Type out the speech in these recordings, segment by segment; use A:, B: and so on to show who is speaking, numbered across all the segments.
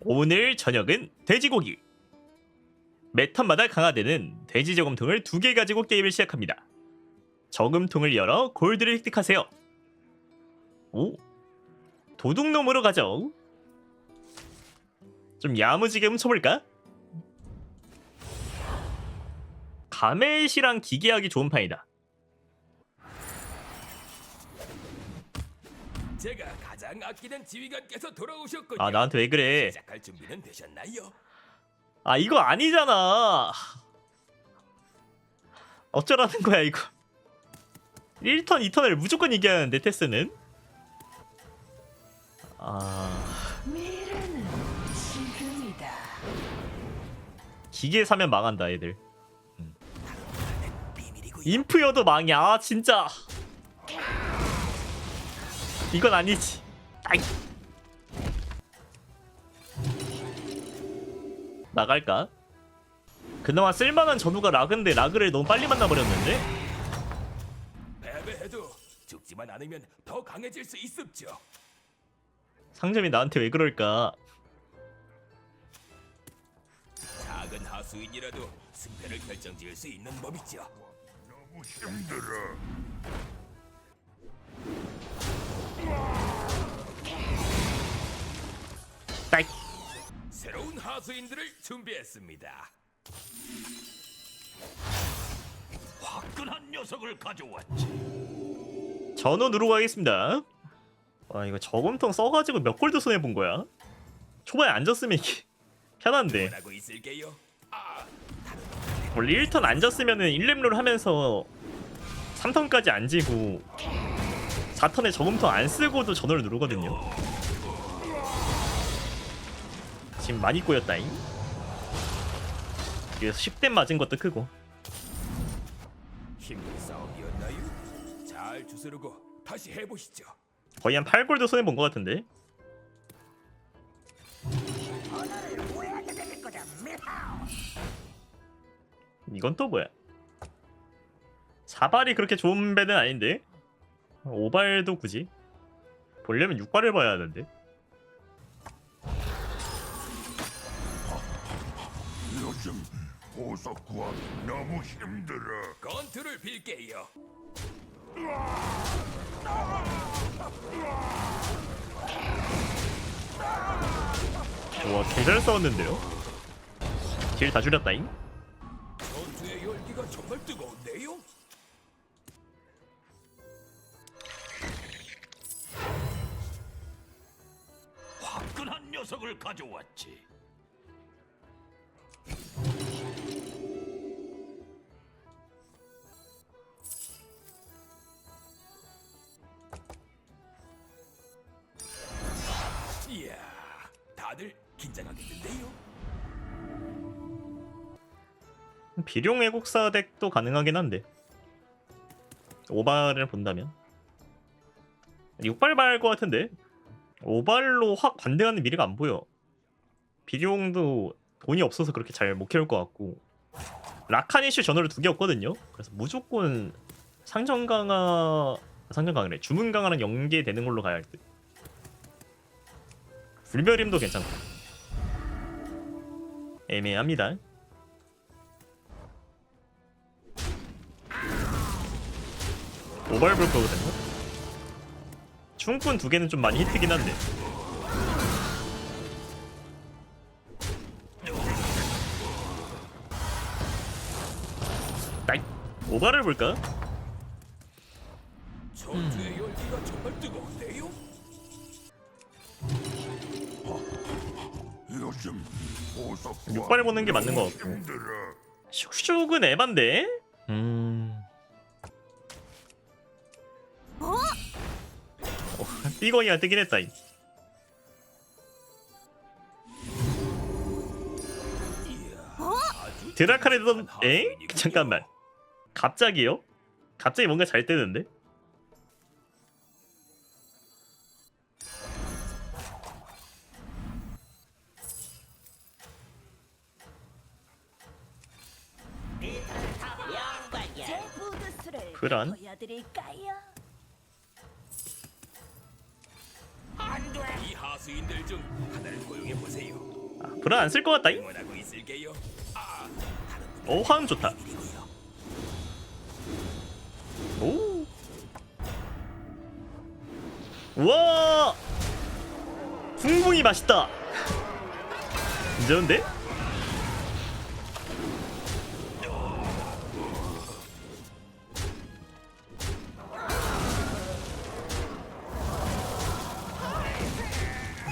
A: 오늘 저녁은 돼지고기. 매 턴마다 강화되는 돼지 저금통을 두 개 가지고 게임을 시작합니다. 저금통을 열어 골드를 획득하세요. 오, 도둑놈으로 가죠. 좀 야무지게 훔쳐볼까? 가메시랑 기계하기 좋은 판이다.
B: 제가 가장 아끼는 지휘관께서 돌아오셨군요.
A: 아 나한테 왜 그래?
B: 시작할 준비는 되셨나요?
A: 아 이거 아니잖아. 어쩌라는 거야 이거. 1턴 2턴을 무조건 이겨야 하는데 테스는. 아
C: 미래는 지금이다.
A: 기계 사면 망한다 애들.
B: 비밀이고요.
A: 인프여도 망이야 아, 진짜. 이건 아니지. 아이. 나갈까? 그나마 쓸만한 전우가 라그인데 라그를 너무 빨리 만나버렸는데?
B: 패배해도 죽지만 않으면 더 강해질 수 있습죠.
A: 상점이 나한테 왜 그럴까?
B: 작은 하수인이라도 승패를 결정지을 수 있는 법이죠.
D: 너무 힘들어.
A: 딸.
B: 새로운 하수인들을 준비했습니다.
D: 화끈한 녀석을 가져왔지.
A: 전원 누르고 가겠습니다. 와 이거 저금통 써가지고 몇 골드 손해 본 거야? 초반에 앉았으면 이게 편한데
B: 있을게요. 아,
A: 원래 1턴 앉았으면은 1렘롤 하면서 3턴까지 앉이고 4턴에 저금통 안 쓰고도 전원을 누르거든요. 지금 많이 꼬였다잉. 그래서 10대 맞은 것도 크고
B: 힘든 싸움이었나요? 잘 주스르고 다시 해보시죠.
A: 거의 한 8골드 손해 본 것 같은데. 이건 또 뭐야? 사발이 그렇게 좋은 배는 아닌데 오발도 굳이 보려면 6발을 봐야 하는데
D: 요즘 보석 구하기 너무 힘들어.
B: 건투를 빌게요.
A: 와 개잘 싸웠는데요? 딜 다 줄였다잉?
B: 전투의 열기가 정말 뜨거운데요?
D: 화끈한 녀석을 가져왔지.
A: 비룡 애국사 덱도 가능하긴 한데. 오발을 본다면. 6발 말할 것 같은데. 오발로 확 반대하는 미래가 안 보여. 비룡도 돈이 없어서 그렇게 잘 못 키울 것 같고. 라카니슈 전월을 두개 없거든요. 그래서 무조건 상정 강화 상정 강화래 주문 강화랑 연계되는 걸로 가야 할 듯. 불멸임도 괜찮고. 애매합니다 오발 볼 거거든요. 충분 두 개는 좀 많이 히트긴 한데. 나이 오발을 볼까?
B: 전투의 열기가 정말 뜨거운데요?
D: 요즘 보석 구하기
A: 육발을 보는 게 맞는 것 같고. 슉슉은 에반데. 음. 삐거이가 뜨긴 했다. 이. 드라카레던 에? 잠깐만. 갑자기요? 갑자기 뭔가 잘 뜨는데? 그런?
B: 하수인들 중 하나를 고용해 보세요.
A: 불안 안쓸 것 같다.
B: 응원하고 있을게요. 아,
A: 오 화음 좋다. 오. 우와. 붕붕이 맛있다. 괜찮은데?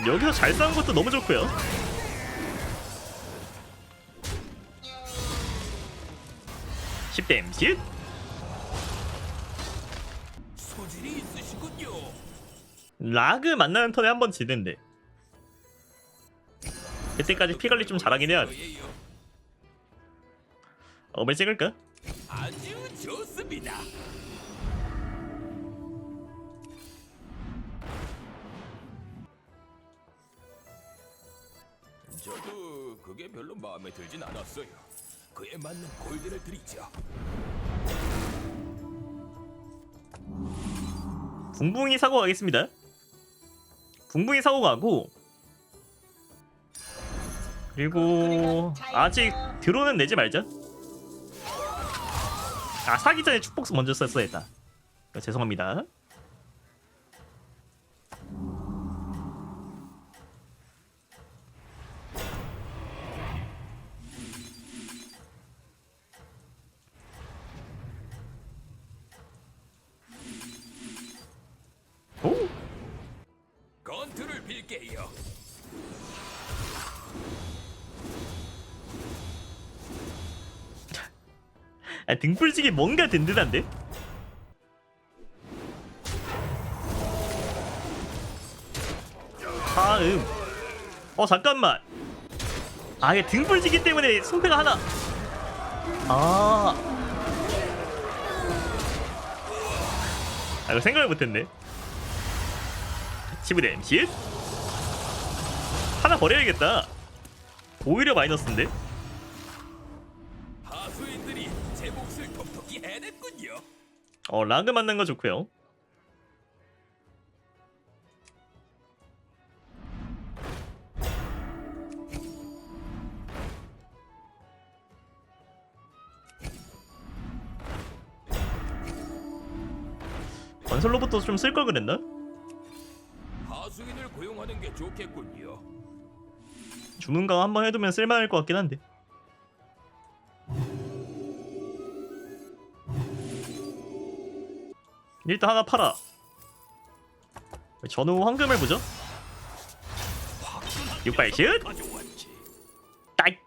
A: 여기서 잘 싸운 것도 너무 좋고요. 십대 MC
B: 소질이 있으시군요.
A: 라그 만나는 턴에 한번 지는데 그때까지 피 관리 좀 잘하긴 해야 돼
B: 거예요.
A: 어글 찍을까?
B: 아주 좋습니다. 저도 그게 별로 마음에 들진 않았어요. 그에 맞는 골드를 드리죠.
A: 붕붕이 사고 가겠습니다 붕붕이 사고 가고 그리고 아직 드론은 내지 말자 아 사기 전에 축복수 먼저 썼어야 했다 어, 죄송합니다
B: 빌게요.
A: 아, 등불지기 뭔가 든든한데? 다음. 어 잠깐만. 아 이게 등불지기 때문에 손패가 하나. 아. 아, 이거 생각을 못했네. 치브대 MC 하나 버려야겠다 오히려 마이너스인데
B: 하수인들이 제 몫을 톡톡히 해냈군요.
A: 어 라그 만난 거 좋고요. 건설 로봇도 좀 쓸 걸 그랬나?
B: 하수인을 고용하는 게 좋겠군요.
A: 주문 강 한번 해두면 쓸만할 것 같긴 한데. 일단 하나 팔아. 전후 황금을 보죠.
D: 화끈한
A: 육발 슛!
D: 녀석을 가져왔지.
A: 따이.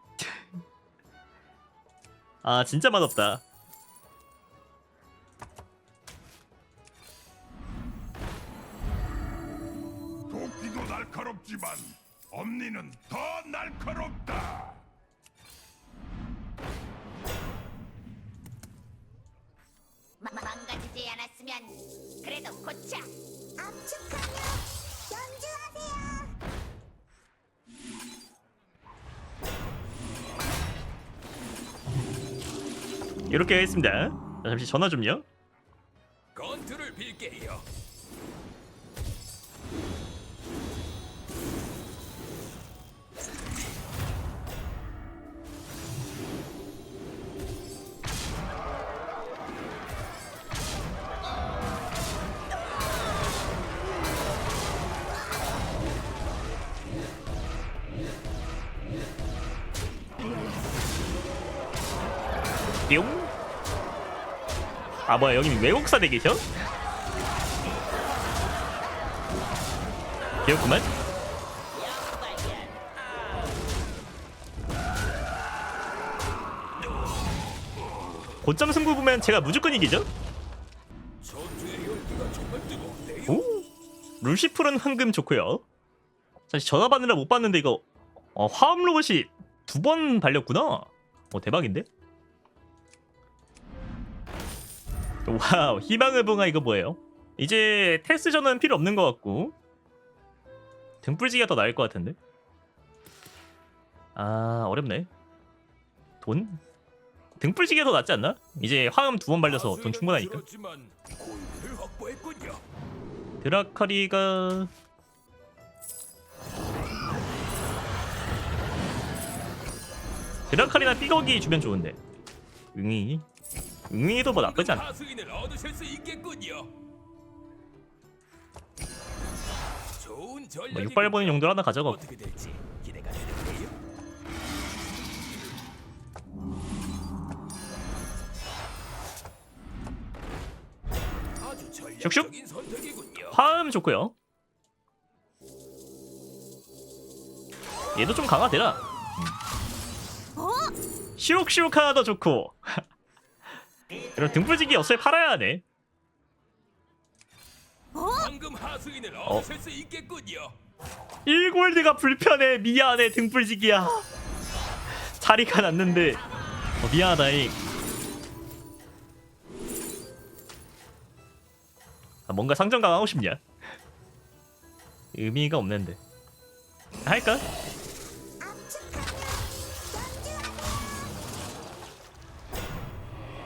A: 아 진짜 맛없다.
D: 엄니는 더 날카롭다.
E: 마- 망가지지 않았으면 그래도 고쳐 압축하며 연주하세요
A: 이렇게 하겠습니다. 자, 잠시 전화 좀요.
B: 건투를 빌게요.
A: 뿅. 아 뭐야 여기 외국사 대 계셔? 귀엽구만. 고점 승부 보면 제가 무조건 이기죠? 오. 루시풀은 황금 좋고요. 사실 전화 받느라 못 봤는데 이거 어, 화음 로봇이 두 번 발렸구나. 어 대박인데? 와우 희망의 붕아 이거 뭐예요? 이제 테스전은 필요 없는 것 같고 등불지기가 더 나을 것 같은데? 아 어렵네. 돈? 등불지기가 더 낫지 않나? 이제 화음 두 번 발려서 돈 충분하니까. 드라카리가 드라칼이나 삐걱이 주면 좋은데 응이 응이도 뭐 나쁘지 않아
B: 하수인을 얻으실 수 있겠군요. 좋은 전략이
A: 뭐 육발 보는 용도로 하나 가져가
B: 어떻게 될지 기대가 되는데요. 아주
A: 슉슉.
B: 전략적인 선택이군요.
A: 화음 좋고요 얘도 좀 강화되라 음. 시룩시룩 하나도 좋고 이런 등불지기 엿을 팔아야 하네.
B: 황금 하수인을
A: 어.
B: 얻으실 수 있겠군요.
A: 1골드가 불편해. 미안해 등불지기야. 자리가 났는데. 어, 미안하다잉. 아, 뭔가 상점 강하고 싶냐? 의미가 없는데. 할까?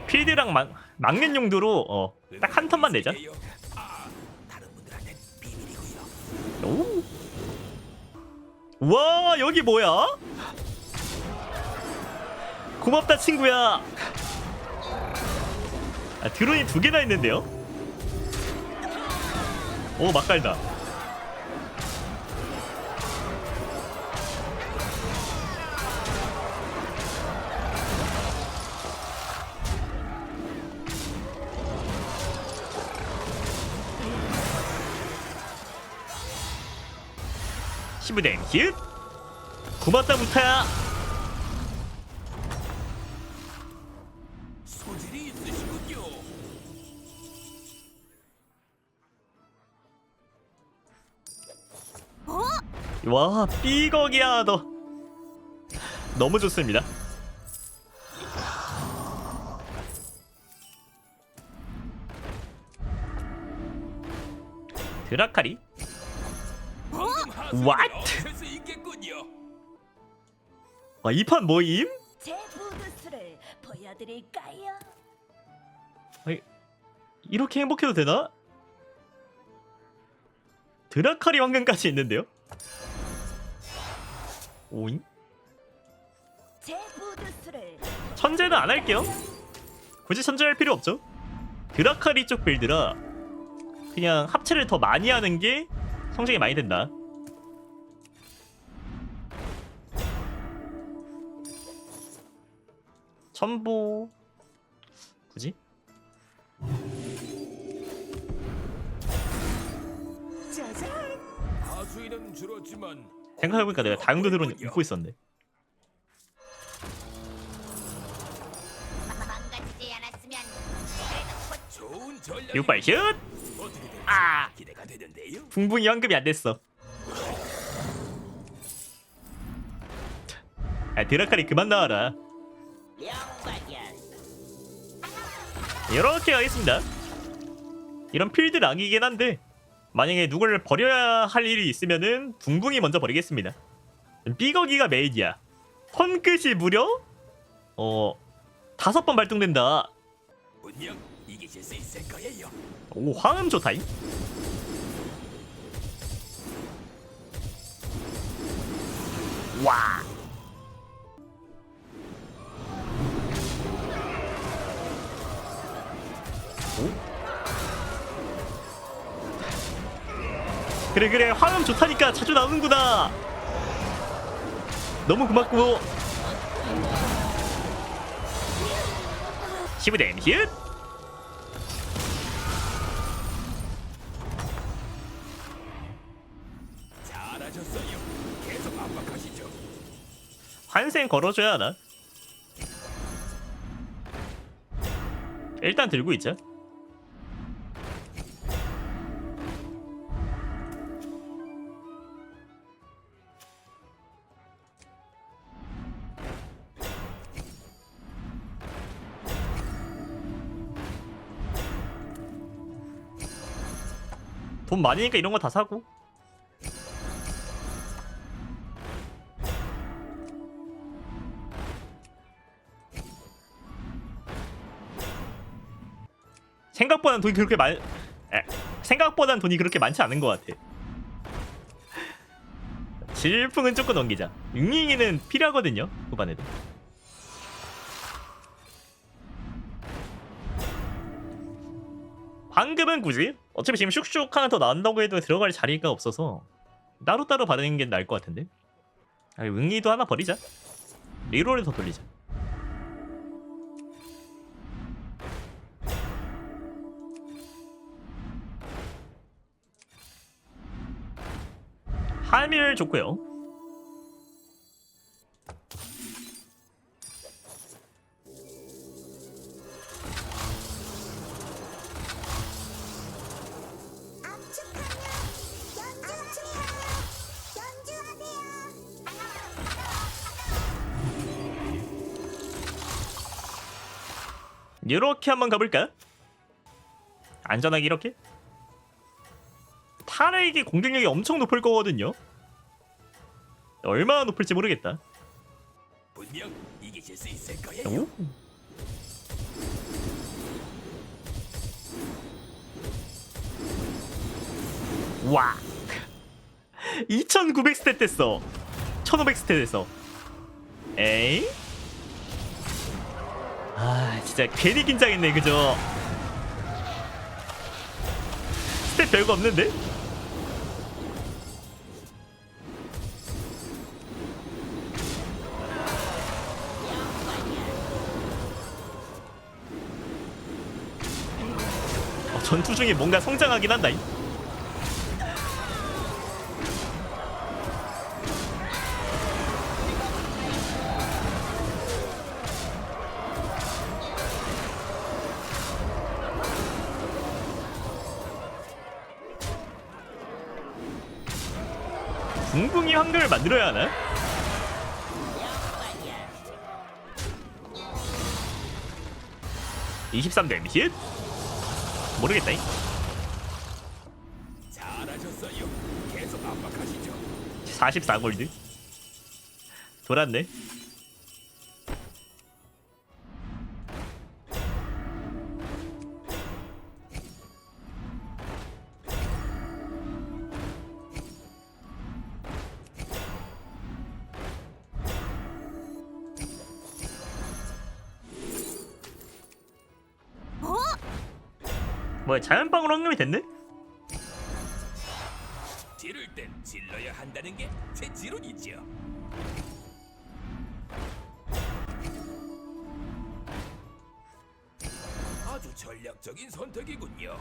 A: 필드랑 막, 막는 용도로 어, 딱 한 턴만 내자. 와 여기 뭐야? 고맙다 친구야. 아, 드론이 두 개나 있는데요? 오 막갈다. 시부댕 힛 고맙다 무타야
B: 소질이 있으시군요.
A: 와 삐걱이야 너. 너무 좋습니다. 드라카리 What?
B: 얻으실 수 있겠군요.
A: 와이판 뭐임?
C: 제 보여드릴까요?
A: 이렇게 행복해도 되나? 드라카리 황금까지 있는데요? 오잉?
C: 제
A: 천재는 안 할게요. 굳이 천재할 필요 없죠. 드라카리 쪽 빌드라 그냥 합체를 더 많이 하는 게 성적이 많이 된다. 첨보 굳이?
B: 하수인은 줄었지만
A: 생각해보니까 내가 다용도 드론 입고 있었네.
E: 망가지지 않았으면
B: 좋은
A: 육발 슛!
B: 어떻게 될지
A: 아!
B: 기대가 되는데요.
A: 붕붕이 황금이 안 됐어. 아, 드라카리 그만 나와라. 이렇게 가겠습니다. 이런 필드 락이긴 한데 만약에 누굴 버려야 할 일이 있으면은 붕붕이 먼저 버리겠습니다. 삐거기가 메인이야. 턴끝이 무려 어 다섯 번 발동된다. 오 화음 좋다잉. 와. 그래 그래 화음 좋다니까 자주 나오는구나. 너무 고맙고. 시브댐 힛.
B: 잘하셨어요. 계속 압박하시죠.
A: 환생 걸어줘야 하나? 일단 들고 있자. 돈 많으니까 이런 거 다 사고. 생각보단 돈이 그렇게 많 에, 생각보단 돈이 그렇게 많지 않은 것 같아. 질풍은 조금 넘기자. 윙윙이는 필요하거든요 후반에도. 방금은 굳이? 어차피 지금 슉슉 하나 더 나온다고 해도 들어갈 자리가 없어서 따로따로 받는 게 나을 것 같은데? 아, 응이도 하나 버리자. 리롤을 더 돌리자. 할미를 줬고요 이렇게 한번 가볼까? 안전하게 이렇게? 타레이기 공격력이 엄청 높을 거거든요. 얼마나 높을지 모르겠다.
B: 분명 이기실 수 있을 거예요.
A: 오? 와. 2900 스탯 됐어. 1500 스탯 됐어. 에이? 아, 진짜 괜히 긴장했네, 그죠? 스탯 별거 없는데? 어, 전투 중에 뭔가 성장하긴 한다. 만들어야 하나? (23 데미지) 모르겠다 이.
B: 잘하셨어요. 계속 압박하시죠.
A: 44골드 돌았네
B: 전략적인 선택이군요.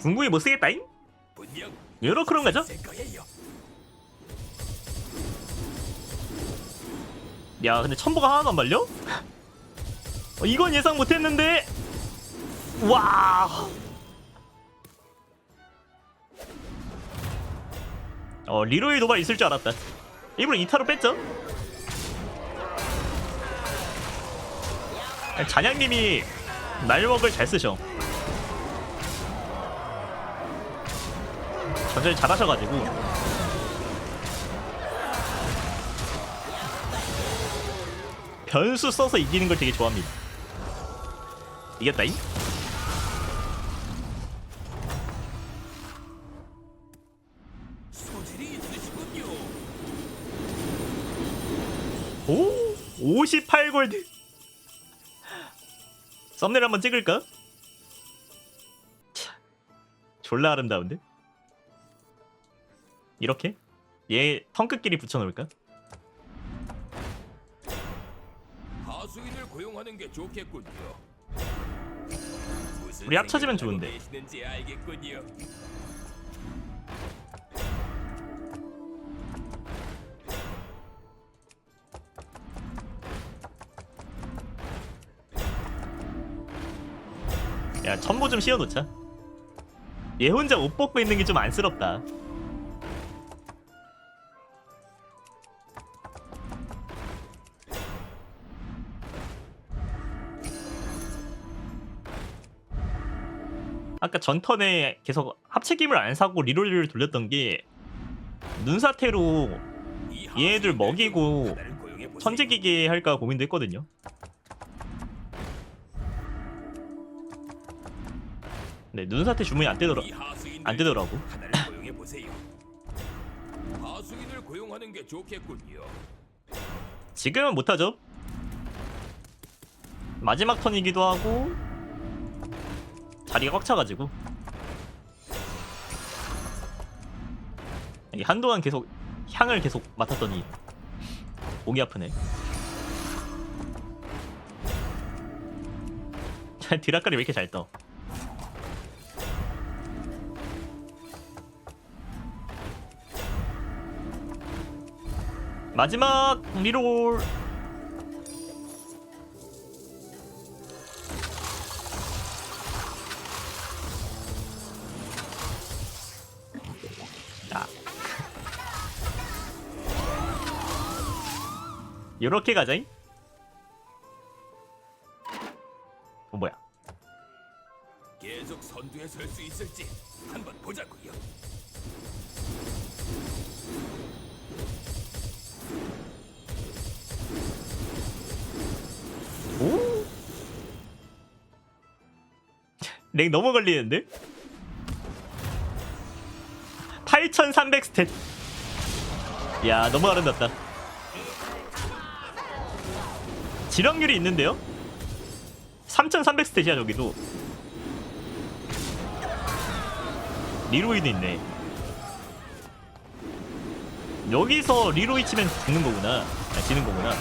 A: 궁극이 못 쓰겠다잉? 여러 그런 거죠? 야 근데 첨보가 하나도 안 말려? 어, 이건 예상 못했는데 와. 어 리로이 도발 있을 줄 알았다. 일부러 이타로 뺐죠? 잔양님이 날먹을 잘 쓰셔. 전절 잘하셔가지고 변수 써서 이기는 걸 되게 좋아합니다. 이겼다잉? 오! 58골드! 썸네일 한번 찍을까? 차, 졸라 아름다운데? 이렇게? 얘 턴끝끼리 붙여놓을까?
B: 하수인을 고용하는 게 좋겠군요.
A: 우리 합쳐지면
B: 생각을
A: 좋은데.
B: 계시는지 알겠군요.
A: 야 첨보 좀 씌워놓자 얘 혼자 옷 벗고 있는 게 좀 안쓰럽다 아까 전 턴에 계속 합체김을 안 사고 리롤을 돌렸던 게 눈사태로
B: 하수인들
A: 먹이고. 천재기계 할까 고민도 했거든요 네 눈사태 주문이 안 되더라 안 되더라고. 지금은 못하죠. 마지막 턴이기도 하고 자리가 꽉 차가지고 한동안 계속 향을 계속 맡았더니 목이 아프네. 디라카리 왜 이렇게 잘 떠? 마지막 리롤 요렇게 가자잉 어 뭐야
B: 계속 선두에 설 수 있을지 한번 보자고요.
A: 오? 렉 너무 걸리는데? 8300 스탯 야 너무 아름답다 지력률이 있는데요? 3300 스탯이야 저기도. 리로이도 있네. 여기서 리로이 치면 죽는 거구나. 아, 지는 거구나.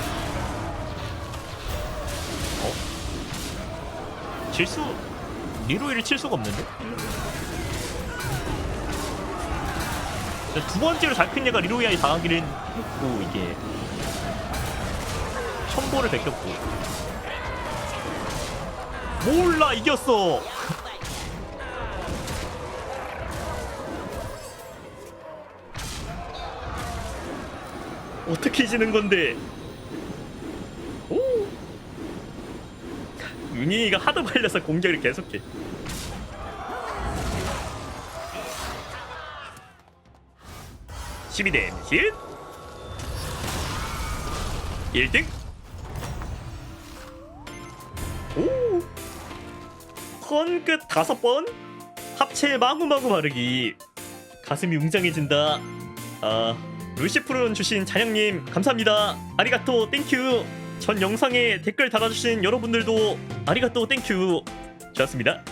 A: 질수 리로이를 칠 수가 없는데? 두 번째로 잡힌 얘가 리로이아이 당하기를 했고 이게 첨보를 베꼈고. 몰라 이겼어. 어떻게 지는 건데? 오! 윤희가 하도 말려서 공격을 계속해. (12 대 힐) 1등 턴끝 다섯 번? 합체 마구마구 바르기. 가슴이 웅장해진다. 아 루시프론 주신 잔영님 감사합니다. 아리가또 땡큐 전 영상에 댓글 달아주신 여러분들도 아리가또 땡큐 좋았습니다